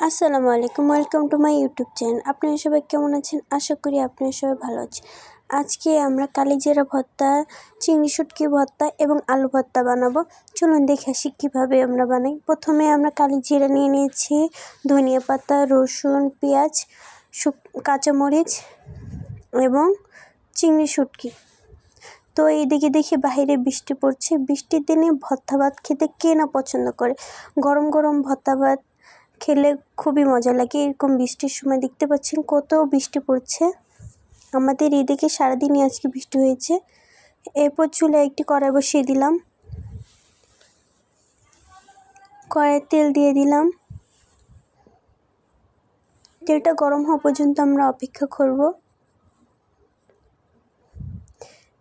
আসসালামু আলাইকুম welcome to my YouTube channel আপনারা সবাই কেমন আছেন? আশা করি আপনারা সবাই ভালো আছেন। আজকে আমরা কালিজিরা ভর্তা, চিংড়ি শুটকি ভর্তা এবং আলু ভর্তা বানাবো। চলুন দেখে আসি কীভাবে আমরা বানাই। প্রথমে আমরা কালিজিরা নিয়ে নিয়েছি ধনিয়া পাতা, রসুন, পেঁয়াজ, শুক, কাঁচামরিচ এবং চিংড়ি শুটকি। তো এইদিকে দেখি বাইরে বৃষ্টি পড়ছে। বৃষ্টির দিনে ভর্তা ভাত খেতে কে না পছন্দ করে? গরম গরম ভর্তা ভাত খেলে খুবই মজা লাগে। এরকম বৃষ্টির সময় দেখতে পাচ্ছেন কত বৃষ্টি পড়ছে। আমাদের এদিকে সারাদিনই আজকে বৃষ্টি হয়েছে। এরপর চুলে একটি কড়াই বসিয়ে দিলাম। কড়াইয়ে তেল দিয়ে দিলাম। তেলটা গরম হওয়া পর্যন্ত আমরা অপেক্ষা করব।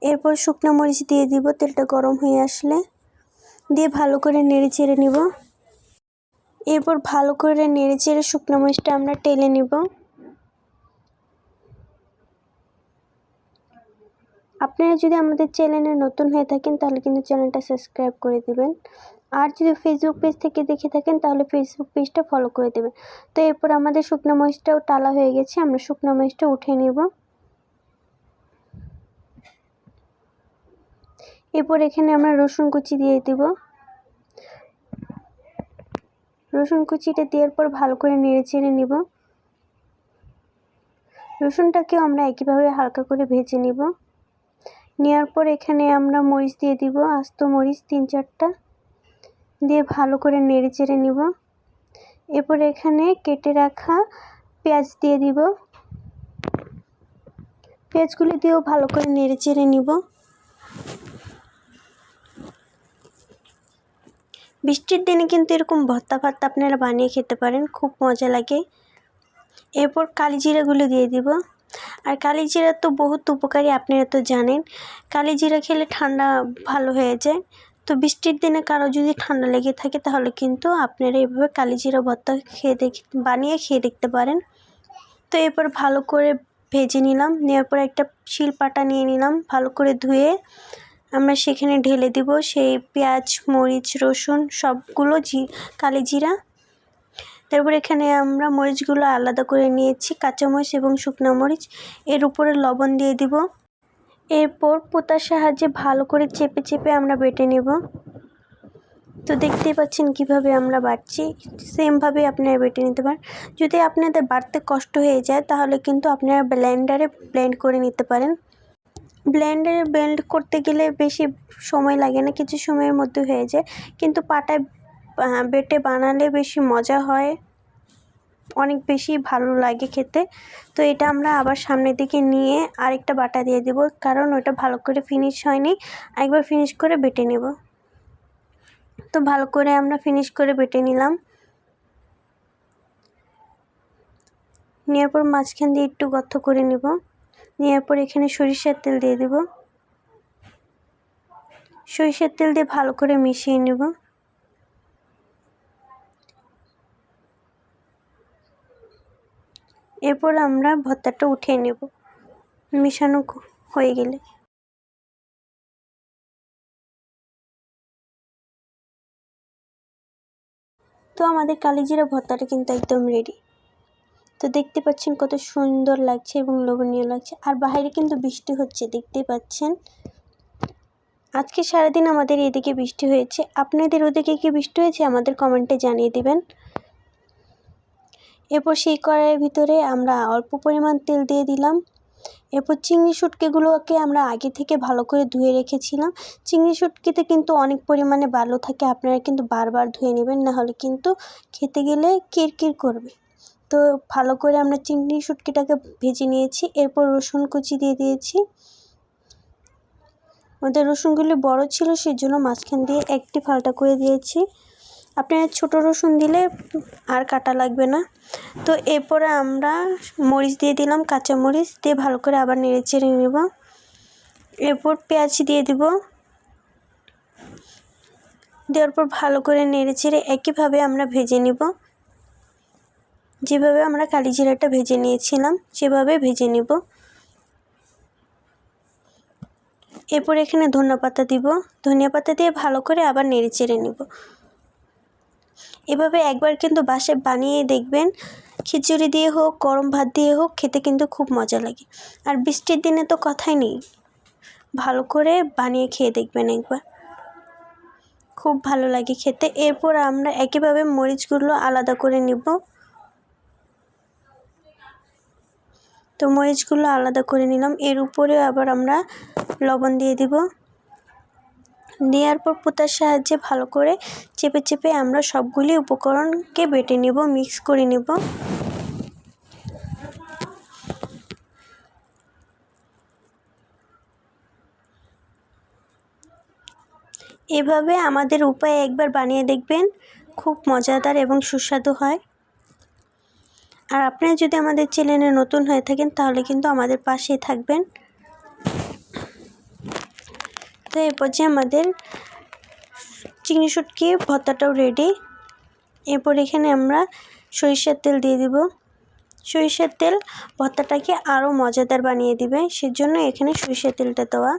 এরপর শুকনো মরিচ দিয়ে দিব, তেলটা গরম হয়ে আসলে। দিয়ে ভালো করে নেড়ে চেড়ে নিব। এরপর ভালো করে নেড়ে চেড়ে শুকনো মরিচটা আমরা টেলে নেব। আপনারা যদি আমাদের চ্যানেলে নতুন হয়ে থাকেন, তাহলে কিন্তু চ্যানেলটা সাবস্ক্রাইব করে দেবেন। আর যদি ফেসবুক পেজ থেকে দেখে থাকেন, তাহলে ফেসবুক পেজটা ফলো করে দেবেন। তো এরপর আমাদের শুকনো মরিচটাও টালা হয়ে গেছে, আমরা শুকনো মরিচটা উঠে নেব। এরপর এখানে আমরা রসুন কুচি দিয়ে দেব। রসুন কুচিটা দেওয়ার পর ভালো করে নেড়ে চেড়ে নেব। রসুনটাকেও আমরা একইভাবে হালকা করে ভেজে নিব। নেওয়ার পর এখানে আমরা মরিচ দিয়ে দিব, আস্ত মরিচ তিন চারটা। দিয়ে ভালো করে নেড়ে চেড়ে নিব। এরপর এখানে কেটে রাখা পেঁয়াজ দিয়ে দিব। পেঁয়াজগুলি দিয়েও ভালো করে নেড়ে চেড়ে নিব। বৃষ্টির দিনে কিন্তু এরকম ভর্তা ভাত আপনারা বানিয়ে খেতে পারেন, খুব মজা লাগে। এরপর কালি জিরাগুলো দিয়ে দিব। আর কালি জিরা তো বহুত উপকারী, আপনারা তো জানেন। কালি জিরা খেলে ঠান্ডা ভালো হয়ে যায়। তো বৃষ্টির দিনে কারও যদি ঠান্ডা লেগে থাকে, তাহলে কিন্তু আপনারা এভাবে কালি জিরা ভর্তা খেয়ে দেখ, বানিয়ে খেয়ে দেখতে পারেন। তো এরপর ভালো করে ভেজে নিলাম। নেওয়ার পর একটা শিলপাটা নিয়ে নিলাম, ভালো করে ধুয়ে। আমরা সেখানে ঢেলে দিব সেই পেঁয়াজ, মরিচ, রসুন, সবগুলো জি, কালি জিরা। তারপর এখানে আমরা মরিচগুলো আলাদা করে নিয়েছি, কাঁচামরিচ এবং শুকনো মরিচ। এর উপরে লবণ দিয়ে দিব। এরপর পোতার সাহায্যে ভালো করে চেপে চেপে আমরা বেটে নেব। তো দেখতেই পাচ্ছেন কীভাবে আমরা বাটছি। সেমভাবে আপনারা বেটে নিতে পারেন। যদি আপনাদের বাড়তে কষ্ট হয়ে যায়, তাহলে কিন্তু আপনারা ব্লেন্ডারে ব্লেন্ড করে নিতে পারেন। ব্লেন্ডারে ব্লেন্ড করতে গেলে বেশি সময় লাগে না, কিছু সময়ের মধ্যে হয়ে যায়। কিন্তু পাটায় বেটে বানালে বেশি মজা হয়, অনেক বেশি ভালো লাগে খেতে। তো এটা আমরা আবার সামনের দিকে নিয়ে আরেকটা বাটা দিয়ে দেব, কারণ ওটা ভালো করে ফিনিশ হয়নি। একবার ফিনিশ করে বেটে নেব। তো ভালো করে আমরা ফিনিশ করে বেটে নিলাম। নেওয়ার পর মাঝখান দিয়ে একটু গর্ত করে নেব। নেওয়ার পর এখানে সরিষার তেল দিয়ে দেব। সরিষার তেল দিয়ে ভালো করে মিশিয়ে নেব। এরপর আমরা ভর্তাটা উঠিয়ে নেব। মেশানো হয়ে গেলে। তো আমাদের কালিজিরা ভর্তাটা কিন্তু একদম রেডি তো দেখতে পাচ্ছেন কত সুন্দর লাগছে এবং লোভনীয় লাগছে। আর বাইরে কিন্তু বৃষ্টি হচ্ছে, দেখতে পাচ্ছেন। আজকে সারাদিন আমাদের এদিকে বৃষ্টি হয়েছে। আপনাদের ওদিকে কি বৃষ্টি হয়েছে? আমাদের কমেন্টে জানিয়ে দেবেন। এরপর সেই কড়াইয়ের ভিতরে আমরা অল্প পরিমাণ তেল দিয়ে দিলাম। এরপর চিংড়ি শুটকিগুলোকে আমরা আগে থেকে ভালো করে ধুয়ে রেখেছিলাম। চিংড়ি শুটকিতে কিন্তু অনেক পরিমাণে বালু থাকে, আপনারা কিন্তু বারবার ধুয়ে নেবেন না হলে কিন্তু খেতে গেলে কিরকির করবে। তো ভালো করে আমরা চিংড়ি শুটকিটাকে ভেজে নিয়েছি, এরপর রসুন কুচি দিয়ে দিয়েছি। আমাদের রসুনগুলি বড় ছিল সেই জন্য মাঝখান দিয়ে একটি ফালটা করে দিয়েছি। আপনারা ছোটো রসুন দিলে আর কাটা লাগবে না। তো এরপরে আমরা মরিচ দিয়ে দিলাম, কাঁচা মরিচ দিয়ে ভালো করে আবার নেড়ে চেড়ে নেব। এরপর পেঁয়াজ দিয়ে দিব। দেওয়ার পর ভালো করে নেড়ে চেড়ে একইভাবে আমরা ভেজে নিব। যেভাবে আমরা কালি জিরাটা ভেজে নিয়েছিলাম, সেভাবে ভেজে নিব। এরপর এখানে ধনিয়া পাতা দিব। ধনিয়া পাতা দিয়ে ভালো করে আবার নেড়ে চেড়ে নিব। এভাবে একবার কিন্তু বাসায় বানিয়ে দেখবেন, খিচুড়ি দিয়ে হোক, গরম ভাত দিয়ে হোক, খেতে কিন্তু খুব মজা লাগে। আর বৃষ্টির দিনে তো কথাই নেই। ভালো করে বানিয়ে খেয়ে দেখবেন একবার। খুব ভালো লাগে খেতে। এরপর আমরা একইভাবে মরিচগুলো আলাদা করে নিব। তো মরিচগুলো আলাদা করে নিলাম। এর উপরে আবার আমরা লবণ দিয়ে দিব। দেওয়ার পর পুতার সাহায্যে ভালো করে চেপে চেপে আমরা সবগুলি উপকরণকে বেটে নিব, মিক্স করে নিব। এভাবে আমাদের উপায়ে একবার বানিয়ে দেখবেন। খুব মজাদার এবং সুস্বাদু হয়। আর আপনারা যদি আমাদের চ্যানেলে নতুন হয়ে থাকেন, তাহলে কিন্তু আমাদের পাশেই থাকবেন। তো এরপর যে আমাদের চিংড়ি শুটকি, ভর্তাটাও রেডি এরপর এখানে আমরা সরিষার তেল দিয়ে দিব। সরিষার তেল ভর্তাটাকে আরও মজাদার বানিয়ে দিবে, সেজন্য এখানে সরিষার তেলটা দেওয়া।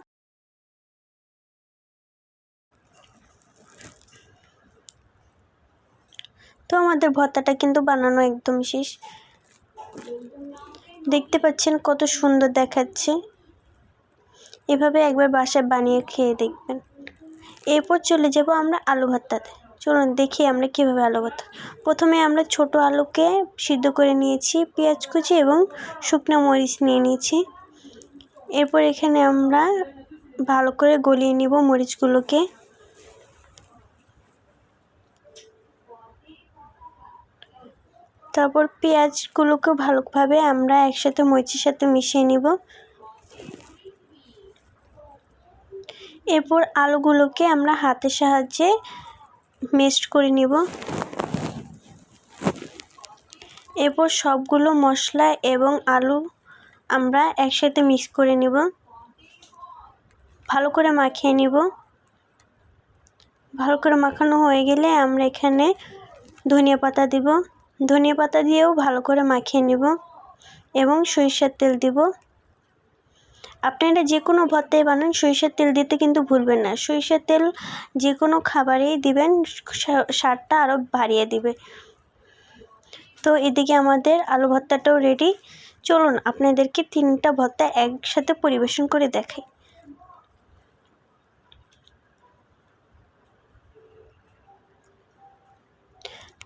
তো আমাদের ভর্তাটা কিন্তু বানানো একদম শেষ। দেখতে পাচ্ছেন কত সুন্দর দেখাচ্ছে। এভাবে একবার বাসায় বানিয়ে খেয়ে দেখবেন। এরপর চলে যাব আমরা আলু ভর্তাতে। চলুন দেখি আমরা কীভাবে আলু ভর্তা। প্রথমে আমরা ছোট আলুকে সিদ্ধ করে নিয়েছি, পেঁয়াজ কুচি এবং শুকনো মরিচ নিয়ে নিয়েছি। এরপর এখানে আমরা ভালো করে গলিয়ে নিব মরিচগুলোকে। তারপর পেঁয়াজগুলোকে ভালোভাবে আমরা একসাথে মরিচের সাথে মিশিয়ে নিব। এরপর আলুগুলোকে আমরা হাতের সাহায্যে মিক্সড করে নিব। এরপর সবগুলো মশলা এবং আলু আমরা একসাথে মিক্স করে নিব। ভালো করে মাখিয়ে নিব। ভালো করে মাখানো হয়ে গেলে আমরা এখানে ধনিয়া পাতা দিব। ধনিয়া পাতা দিয়েও ভালো করে মাখিয়ে নেব এবং সরিষার তেল দিব। আপনারা যে কোনো ভর্তায় বানান, সরিষার তেল দিতে কিন্তু ভুলবেন না। সরিষার তেল যে কোনো খাবারেই দিবেন স্বাদটা আরও বাড়িয়ে দিবে। তো এদিকে আমাদের আলু ভর্তাটাও রেডি চলুন, আপনাদেরকে তিনটা ভর্তা একসাথে পরিবেশন করে দেখাই।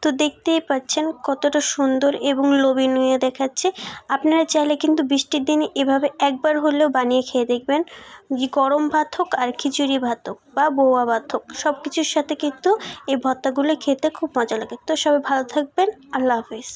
তো দেখতেই পাচ্ছেন কতটা সুন্দর এবং লোভনীয় দেখাচ্ছে। আপনারা চাইলে কিন্তু বৃষ্টির দিনে এভাবে একবার হলেও বানিয়ে খেয়ে দেখবেন। গরম ভাত হোক আর খিচুড়ি ভাত হোক বা বৌয়া ভাত হোক সব কিছুর সাথে কিন্তু এই ভর্তাগুলো খেতে খুব মজা লাগে। তো সবাই ভালো থাকবেন। আল্লাহ হাফিজ।